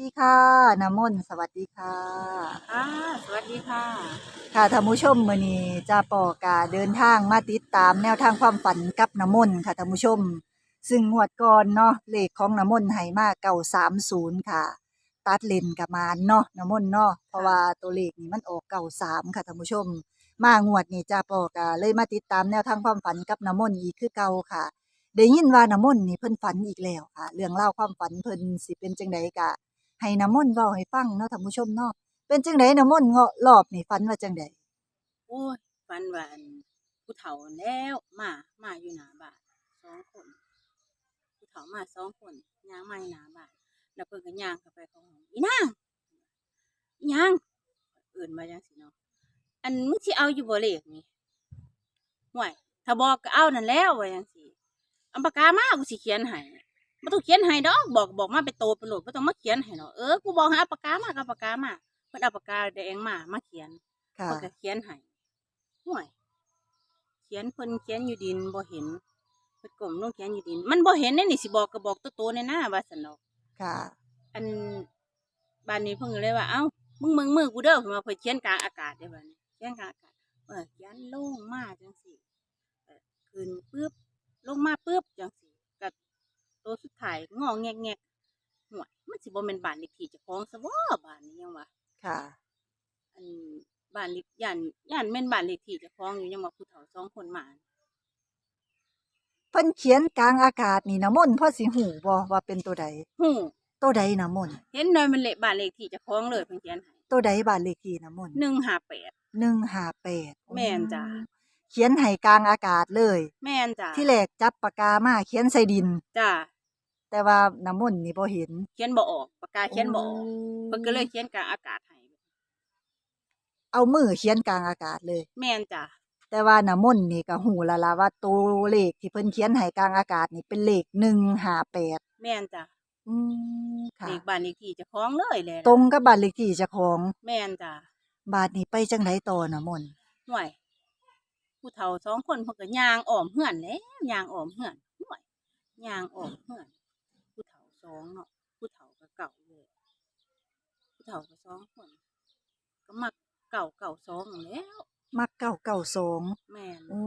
ดีค่ะน้ำมนต์สวัสดีค่ะค่ะสวัสดีค่ะ ค่ะท่านผู้ชมมื้อนี้จะปอกาเดินทางมาติดตามแนวทางความฝันกับน้ำมนต์ค่ะท่านผู้ชม ซึ่งงวดก่อนเนาะเลขของน้ำมนต์ให้มา930ค่ะ ตัดเลนกับมานเนาะน้ำมนต์เนาะเพราะว่าตัวเลขนี่มันออก93ค่ะท่านผู้ชม มางวดนี้จะปอกาเลยมาติดตามแนวทางความฝันกับน้ำมนต์อีกคือเก่าค่ะได้ยินว่าน้ำมนต์นี่เพิ่นฝันอีกแล้วค่ะ เรื่องเล่าวความฝันเพิ่นสิเป็นจังไดกะ ให้น้ำมนต์เว้าให้ฟังเนาะท่านผู้ชมเนาะเป็นจังไดน้ำมนต์เงาะรอบนี่ฝันว่าจังไดโอ้ยฝันว่าอันผู้เฒ่าแล้วมามาอยู่หน้าบ้านสองคนผู้เฒ่ามาสองคนย่างมาอยู่หน้าบ้านแล้วเพิ่นก็ย่างเข้าไปเข้าห้องอีนางอีนางเอื่นมาจังสิเนาะอันมึงสิเอาอยู่บ่เลขนี่ห่วยถ้าบอกก็เอานั่นแล้วว่าจังสิเอาปากกามากูสิเขียนให้ บ่ต้องเขียนให้ดอกบอกบอกมาเป็นโตเป็นโหลดบ่ต้องมาเขียนให้เนาะเออกูบอกให้เอาปากกามาก็เอาปากกามาเพิ่นเอาปากกาแดงมามาเขียนค่ะ เพิ่นก็เขียนให้ห่วย เขียนเพิ่นเขียนอยู่ดินบ่เห็นเพิ่นก้มลงเขียนอยู่ดิน มันบ่เห็นเด้นี่สิบอกก็บอกโตๆในหน้าว่าซั่นดอก ค่ะ อันบ้านนี้เพิ่นก็เลยว่าเอ้ามึงมึงมือกูเด้อเพิ่นว่าเพิ่นเขียนกลางอากาศได้บัดนี้เขียนกลางอากาศเออเขียนลงมาจังซี่เออขึ้นปึ๊บลงมาปึ๊บจังซี่ก็ ตัวสุดท้ายงอแงกๆห่วยมันสิบ่แม่นบ้านเลขที่เจ้าของซะบ่บ้านนี้ยังว่าค่ะ อันบ้านเล็กย่านย่านแม่นบ้านเล็กที่เจะคล้าของอยู่ยังมาผู้เฒ่าสองคนมาเพิ่นเขียนกลางอากาศนี่น้ำมนต์พอสิหูบ่ว่าเป็นตัวใดฮู้ตัวใดน้ำมนต์เห็นหน่อยมันเละบ้านเล็กที่เจะคล้าของเลยเพิ่นเขียนให้ตัวใดบ้านเลขที่น้ำมนต์หนึ่งห้าแปด158แม่นจ้ะเขียนให้กลางอากาศเลย แม่นจ้ะที่แรกจับปากกามาเขียนใส่ดิน จ้ะ แต่ว่าน้ำมนต์นี่บ่เห็น เขียนบ่ออกปากกาเขียนบ่ออกเพิ่นก็เลยเขียนกลางอากาศให้เอามือเขียนกลางอากาศเลย แม่นจ้ะแต่ว่าน้ำมนต์นี่ก็หูและล่ะว่าตัวเลขที่เพิ่นเขียนให้กลางอากาศนี่เป็นเลข158แม่นจ้ะอืมค่ะเด็กบ้านเล็กที่เจะคล้าของเลยแหละตรงกับบ้านเลขที่เจ้าของแม่นจ้ะบาทนี้ไปจังไดต่อนะมนต์ห่วย ผู้เฒ่าสองคนเพิ่นก็ย่างอ้อมเฮือนแหล้วย่างอ้อมเฮือนห่วยย่างอ้อมเฮือนผู้เฒ่า สองเนาะผู้เฒ่าก็เก่าเลยผู้เฒ่าก็สองคน ก็มักเก่าเก่าสองนั่นแหล้วมักเก้าเก้าสองแม่นโอ้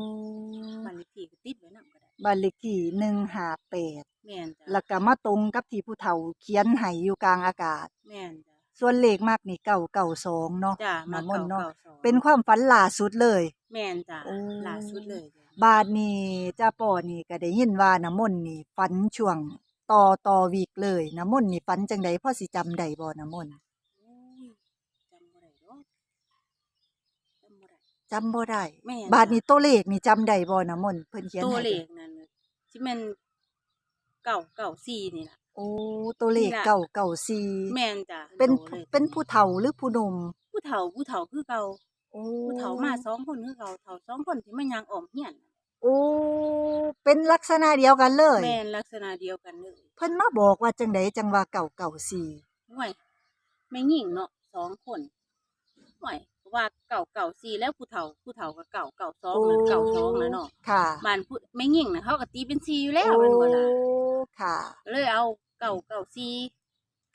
บ้านเลขที่ก็ติดไว้นำก็ได้บ้านเลขที่หนึ่งห้าแปดแม่นจ้ะแล้วก็มาตรงกับที่ผู้เฒ่าเขียนให้อยู่กลางอากาศ แม่นจ้ะส่วนเลขมากนี่เก้าเก้าสองเนาะจ้ะมาน้ำมนเก่าต์เนาะเก่าสองเป็นความฝันล่าสุดเลย แม่นจ้ะโอ้ล่าสุดเลยจ้ะบาทนี้จ้าป่อนี่ก็ได้ยินว่าน้ำมนต์นี่ฝันช่วง ต่อต่อวีกเลยน้ำมนต์นี่ฝันจังใดพ่อสิจำได้บ่น้ำมนต์โอ้ยจำบ่ได้ดอกจำบ่ได้ จำบ่ได้แม่น บาทจ้ะนี้ตัวเลขนี่จำได้บ่น้ำมนต์เพิ่นเขียนตัวให้เลขนั่นที่มันเก่าเก่าสี่นี่ล่ะ โอ้ตัวเลขนี่ล่ะ เก้าเก้าสี่แม่นจ้ะเป็นโตลยเป็นผู้เฒ่าหรือผู้หนุ่มผู้เฒ่าผู้เฒ่าคือเก่าโอ้ผู้เฒ่ามาสองคนคือเก่าเฒ่าสองคนที่มันยังอ่อมเฮียน โอ้เป็นลักษณะเดียวกันเลยแม่นลักษณะเดียวกันเลยเพิ่นมาบอกว่าจังไดจังว่าเก่าเก่าสี่ห่วยไม่หญิงเนาะสองคนห่วยว่าเก่าเก่าสี่แล้วผู้เฒ่าผู้เฒ่าก็เก่าเก่าสองนั่นเก่าสองนะเนาะค่ะบ้านผู้ไม่หญิงนะเขาก็ตีเป็นสี่อยู่แล้วเป็นบ่ล่ะโอ้ค่ะก็เลยเอาเก่าเก่าสี่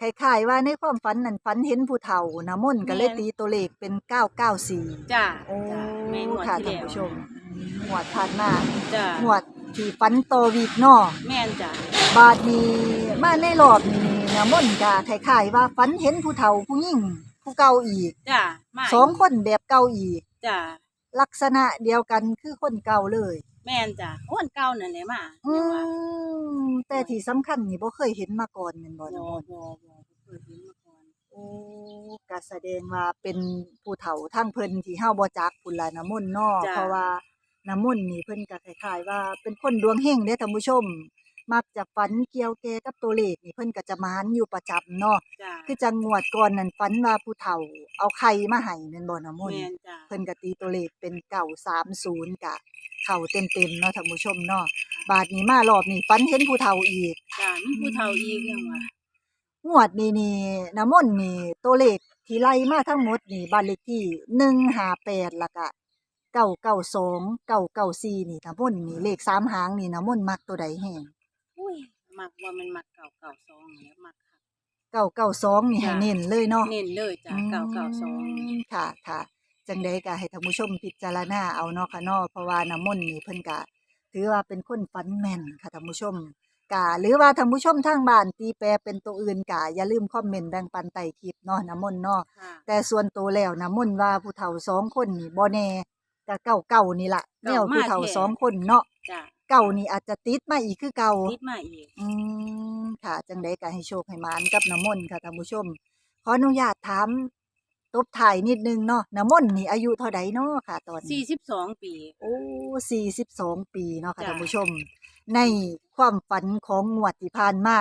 คล้ายๆว่าในความฝันนั่นฝันเห็นผู้เฒ่านะมนต์ก็เลยแม่นตีตัวเลขเป็นเก้าเก้าสี่จ้าโอ้จ้าแม่นหมวดค่ะที่ท่านแล้วผู้ชม หวดผ่านมาจ้าหวดที่ฝันโตอวีกเนาะแม่นจ้าบาดนี้มาในรอบนี้นะมนต์ก็คล้ายๆว่าฝันเห็นผู้เฒ่าผู้หญิงผู้เก่าอีกจ้ามาสองคนแบบเก่าอีก จ้าลักษณะเดียวกันคือคนเก่าเลย แม่นจ้าคนเก่านั่นแหละมาอืยังว่ามแต่ที่สำคัญนี่บ่เคยเห็นมาก่อนแม่นบ่บ่นะบ่มนต์บ่บ่เคยเห็นมาก่อนโอ้ก็แสดงว่าเป็นผู้เฒ่าทั้งเพิ่นที่เฮาบ่จักพุ่นล่ะน้ำมนต์เนาะจ้ะ เพราะว่า น้ำมนต์นี่เพิ่นก็คล้ายๆว่าเป็นคนดวงเฮงเด้ท่านผู้ชม มักจะฝันเกี่ยวแก่กับตัวเลขนี่เพิ่นก็จะมานอยู่ประจำเนาะจ้าคือจังงวดก่อนนั่นฝันว่าผู้เฒ่า เอาไข่มาให้แม่นบ่น้ำมนต์แม่นจ้า เพิ่นก็ตีตัวเลขเป็น930กะ เข้าเต็มๆเนาะท่านผู้ชมเนาะบาดนี้มารอบนี้ฝันเห็นผู้เฒ่าอีก จ้ามีผู้เฒ่าอีกยังว่างวดนี้นี่น้ำมนต์นี่ตัวเลขที่ไล่มาทั้งหมดนี่บ้านเลขที่หนึ่งห้าแปดแล้วก็ เก้าเก้าสองเก้าเก้าสี่นี่น้ำมนต์นี่เลขสามหางนี่น้ำมนต์มักตัวใดแห้งอุ้ยมักว่ามันมักเก่าเก่าสองแล้วมักคักเก้าเก้าสองนี่ให้จ้ะ เน้นเลยเนาะเน้นเลยจ้ะเก่าเก่าสองมค่ะค่ะจังใดก็ให้ท่านผู้ชมพิจารณาเอาเนาะค่ะเนาะเพราะว่าน้ำมนต์นี่เพิ่นก็ถือว่าเป็นคนฝันแม่นค่ะท่านผู้ชมกะหรือว่าท่านผู้ชมทางบ้านตีแปลเป็นตัวอื่นกะอย่าลืมคอมเมนต์แบ่งปันใต้คลิปเนาะน้ำมนต์เนาะ ค่ะแต่ส่วนตัวแล้วน้ำมนต์ว่าผู้เฒ่าสองคนนี่บ่แน่ ก็เก่าเก่าๆนี่ล่ะแนเก่าวมาผู้เฒ่าแท้สองคนเนาะจ้ะเก่านี่อาจจะติดมาอีกคือเก่านิดมาอีก อืมค่ะ จังไดก็ให้โชคให้หมานกับน้ำมนต์ค่ะท่านผู้ชม ขออนุญาตถามตบถ่ายนิดนึงเนาะน้ำมนต์นี่อายุเท่าใดเนาะค่ะ ตอนนี้สี่สิบสองปี โอ้สี่สิบสองปีเนาะค่ะจ้ะท่านผู้ชม ในความฝันของงวดที่ผ่านมา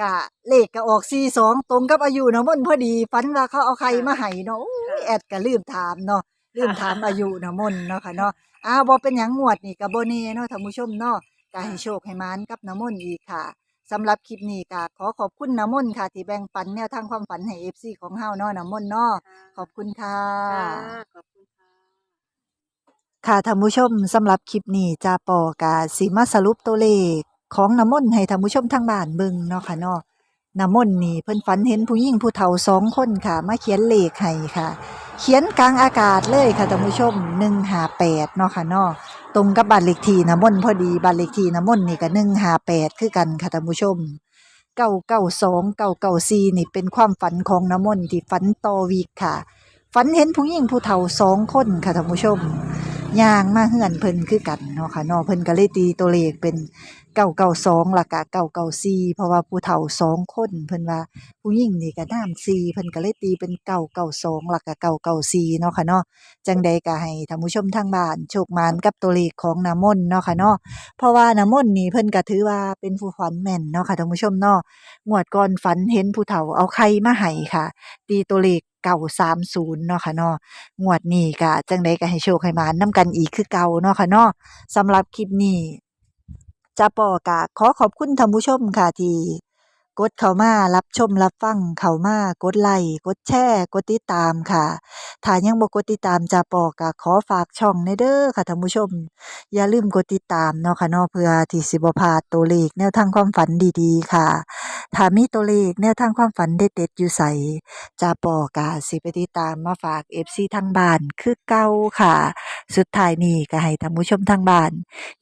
กะเลขก็ออกสี่สองตรงกับอายุน้ำมนต์พอดีฝันว่าเขาเอาใครมาให้เนาะโอ้ยแอดก็ลืมถามเนาะ ลืมถามอายุน้ำมนต์เนาะค่ะเนาะอ้าวบ่เป็นหยังงวดนี่ก็บ่แน่เนาะท่านผู้ชมเนาะก็ให้โชคให้หมานกับน้ำมนต์อีกค่ะสำหรับคลิปนี้ก็ขอขอบคุณน้ำมนต์ค่ะ ที่แบ่งปันแนวทางความฝันให้ FC ของเฮาเนาะน้ำมนต์เนาะขอบคุณค่ะ ค่ะขอบคุณค่ะ ค่ะท่านผู้ชมสำหรับคลิปนี้จาปอกาสิมาสรุปตัวเลขของน้ำมนต์ให้ท่านผู้ชมทางบ้านเบิ่งเนาะค่ะเนาะ น้ำมนต์นี่เพิ่นฝันเห็นผู้หญิงผู้เฒ่าสองคนค่ะ มาเขียนเลขให้ค่ะ เขียนกลางอากาศเลยค่ะท่านผู้ชม158เนาะค่ะเนาะตรงกับบ้านเลขที่น้ำมนต์พอดีบ้านเลขที่น้ำมนต์นี่ก็158คือกันค่ะท่านผู้ชม992 994นี่เป็นความฝันของน้ำมนต์ที่ฝันต่อวีกค่ะฝันเห็นผู้หญิงผู้เฒ่าสองคนค่ะท่านผู้ชมย่างมาเฮือนเพิ่นคือกันเนาะค่ะเนาะเพิ่นก็เลยตีตัวเลขเป็น เก้าเก้าสองล้วก็เก้าเก้าสี่เพราะว่าผู้เฒ่าสองคนเพิ่นว่าผู้หญิงนี่ก็น้ำสี่เพิ่นก็เลยตีเป็นเก้าเก้าสองล้วก็เก้าเก้าสี่เนาะค่ะเนาะจังใดก็ให้ท่านผู้ชมทางบ้านโชคมานกับตัวเลขของน้ำมนต์เนาะค่ะเนาะเพราะว่าน้ำมนต์นี่เพิ่นก็ถือว่าเป็นผู้ฝันแม่นเนาะค่ะท่านผู้ชมเนาะงวดก่อนฝันเห็นผู้เฒ่าเอาไข่มาให้ค่ะ ตีตัวเลขเก้าสามศูนย์เนาะค่ะเนาะงวดนี้ก็จังไดก็ให้โชคให้มานนํกันอีกคือเก่าเนาะค่ะเนาะสำหรับคลิปนี้ จะปอกะขอขอบคุณท่านผู้ชมค่ะที่กดเข้ามารับชมรับฟังเข้ามากดไลค์กดแชร์กดติดตามค่ะถ้ายังบ่กดติดตามจะปอกะขอฝากช่องในเด้อค่ะท่านผู้ชม อย่าลืมกดติดตามเนาะค่ะเนาะเพื่อที่สิบ่พลาดตัวเลขแนวทางความฝันดีๆ ค่ะ ถ้ามีตัวเลขแนวทางความฝันเด็ดๆอยู่ไสจะปอกาสิไปติดตามมาฝาก FC ทางบ้านคือเก่าค่ะ สุดท้ายนี้ก็ให้ท่านผู้ชมทางบ้าน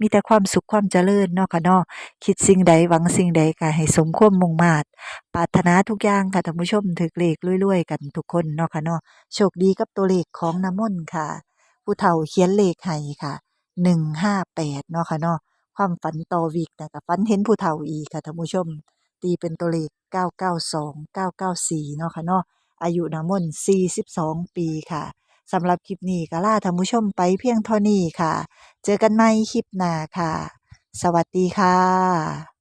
มีแต่ความสุขความเจริญเนาะค่ะเนาะคิดสิ่งใดหวังสิ่งใดก็ให้สมความมุ่งมาตรปรารถนาทุกอย่างค่ะท่านผู้ชมถึกเลขรวยๆกันทุกคนเนาะค่ะเนาะโชคดีกับตัวเลขของน้ำมนต์ค่ะ ผู้เฒ่าเขียนเลขให้ค่ะ158เนาะค่ะเนาะความฝันต่อวีกนะก็ฝันเห็นผู้เฒ่าอีกค่ะท่านผู้ชม ตีเป็นตัวเลข 992 994 เนาะค่ะเนาะอายุนามน42 ปีค่ะสำหรับคลิปนี้ก็ลาท่านผู้ชมไปเพียงเท่านี้ค่ะ เจอกันใหม่คลิปหน้าค่ะ สวัสดีค่ะ